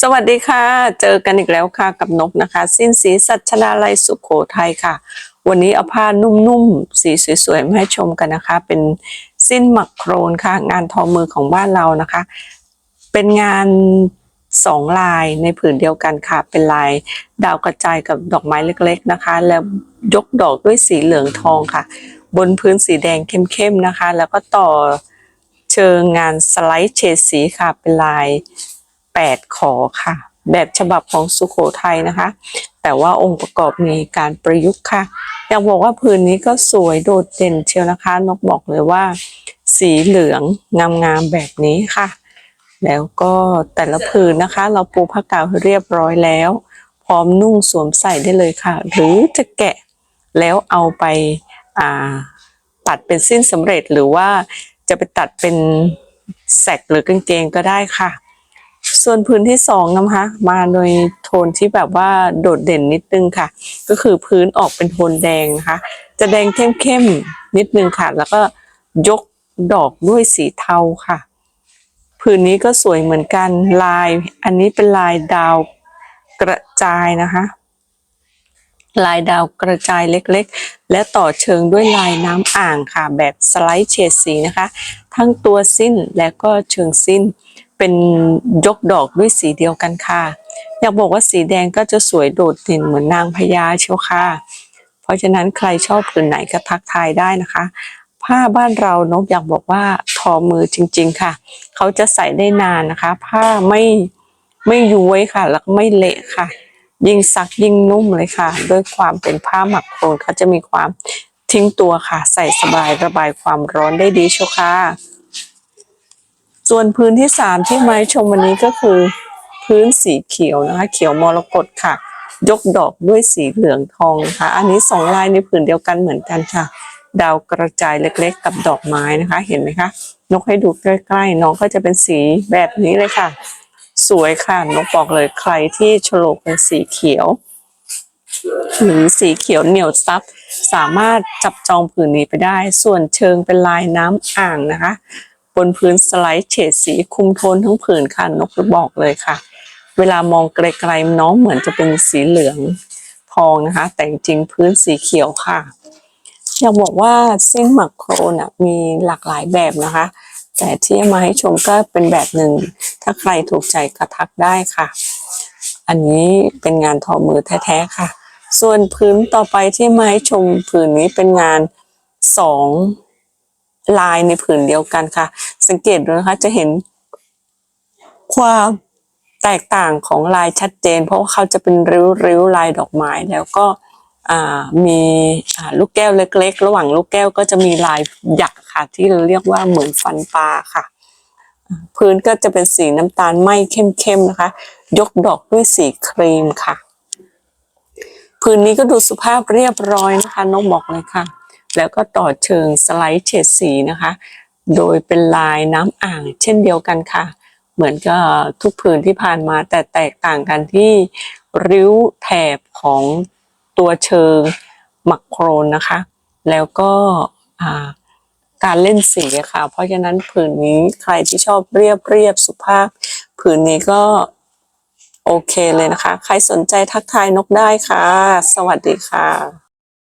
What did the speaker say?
สวัสดีค่ะ เจอกันอีกแล้วค่ะกับนกนะคะ สิ้นสีสัชนาลัยสุขโขทัยค่ะ วันนี้เอาผ้านุ่มๆ สีสวยๆ มาให้ชมกันนะคะ เป็นสิ้นหมักโครนค่ะ งานทอมือของบ้านเรานะคะ เป็นงานสองลายในผืนเดียวกันค่ะ เป็นลายดาวกระจายกับดอกไม้เล็กๆนะคะ แล้วยกดอกด้วยสีเหลืองทองค่ะ บนพื้นสีแดงเข้มๆนะคะ แล้วก็ต่อเชิงงานสไลด์เฉดสีค่ะ เป็นลาย 8 ขอค่ะ แบบฉบับของสุโขทัยนะคะ แต่ว่าองค์ประกอบมีการประยุกต์ค่ะ อยากบอกว่าผืนนี้ก็สวยโดดเด่นเชียวนะคะนกบอกเลยว่า สีเหลืองงามๆแบบนี้ค่ะ แล้วก็แต่ละผืนนะคะ เราปูผ้ากาวให้เรียบร้อยแล้ว พร้อมนุ่งสวมใส่ได้เลยค่ะ หรือจะแกะแล้วเอาไปอ่าตัดเป็นสิ้นสำเร็จหรือว่าจะไปตัดเป็นแสกหรือกางเกงก็ได้ค่ะ ส่วนพื้นที่สองนะคะ มาโดยโทนที่แบบว่าโดดเด่นนิดนึงค่ะ ก็คือพื้นออกเป็นโทนแดงนะคะ จะแดงเข้มๆนิดนึงค่ะ แล้วก็ยกดอกด้วยสีเทาค่ะ พื้นนี้ก็สวยเหมือนกันลาย อันนี้เป็นลายดาวกระจายนะคะ ลายดาวกระจายเล็กๆ และต่อเชิงด้วยลายน้ำอ่างค่ะ แบบสไลด์เฉดสีนะคะ ทั้งตัวสิ้นและก็เชิงสิ้น เป็นยกดอกด้วยสีเดียวกันค่ะ อยากบอกว่าสีแดงก็จะสวยโดดเด่นเหมือนนางพญาเชียวค่ะ เพราะฉะนั้นใครชอบผืนไหนก็ทักทายได้นะคะ ผ้าบ้านเรานกอยากบอกว่าทอมือจริง ๆค่ะ เขาจะใส่ได้นานนะคะ ผ้าไม่ไม่ย้วยค่ะ แล้วก็ไม่เละค่ะ ยิ่งซักยิ่งนุ่มเลยค่ะ ด้วยความเป็นผ้าหมักโครนเขาจะมีความทิ้งตัวค่ะ ใส่สบายระบายความร้อนได้ดีเชียวค่ะ ส่วนพื้นที่สามที่ไม้ชมวันนี้ก็คือ พื้นสีเขียวนะคะ เขียวมรกตค่ะ ยกดอกด้วยสีเหลืองทองนะคะ อันนี้สองลายในผืนเดียวกันเหมือนกันค่ะ ดาวกระจายเล็กๆ กับดอกไม้นะคะ เห็นไหมคะ นกให้ดูใกล้ๆ น้องก็จะเป็นสีแบบนี้เลยค่ะ สวยค่ะนกบอกเลยใครที่โฉลกเป็นสีเขียวหรือสีเขียวเหนียวซับสามารถจับจองผืนนี้ไปได้ ส่วนเชิงเป็นลายน้ำอ่างนะคะ บนพื้นสไลด์เฉดสีคุมโทนทั้งผืนค่ะนกบอกเลยค่ะ เวลามองไกลๆน้องเหมือนจะเป็นสีเหลืองทองนะคะ แต่จริงพื้นสีเขียวค่ะอยากบอกว่าเส้นหมักโครนะมีหลากหลายแบบนะคะ แต่ที่มาให้ชมก็เป็นแบบหนึ่ง ถ้าใครถูกใจก็ทักได้ค่ะ อันนี้เป็นงานทอมือแท้ๆค่ะ ส่วนพื้นต่อไปที่มาให้ชมผืนนี้เป็นงานสอง ลายในผืนเดียวกันค่ะ สังเกตดูนะคะ จะเห็นความแตกต่างของลายชัดเจน เพราะว่าเขาจะเป็นริ้วๆลายดอกไม้แล้วก็มีลูกแก้วเล็ก ๆ ระหว่างลูกแก้วก็จะมีลายหยักค่ะ ที่เราเรียกว่าเหมือนฟันปลาค่ะ พื้นก็จะเป็นสีน้ำตาลไหมเข้มๆนะคะ ยกดอกด้วยสีครีมค่ะ พื้นนี้ก็ดูสุภาพเรียบร้อยนะคะน้องบอกเลยค่ะ แล้วก็ต่อเชิงสไลด์เฉดสีนะคะ โดยเป็นลายน้ำอ่างเช่นเดียวกันค่ะ เหมือนกับทุกผืนที่ผ่านมาแต่แตกต่างกันที่ริ้วแถบของตัวเชิงหมักโครนนะคะ แล้วก็การเล่นสีค่ะ เพราะฉะนั้นผืนนี้ใครที่ชอบเรียบเรียบสุภาพ ผืนนี้ก็โอเคเลยนะคะ ใครสนใจทักทายนกได้ค่ะ สวัสดีค่ะ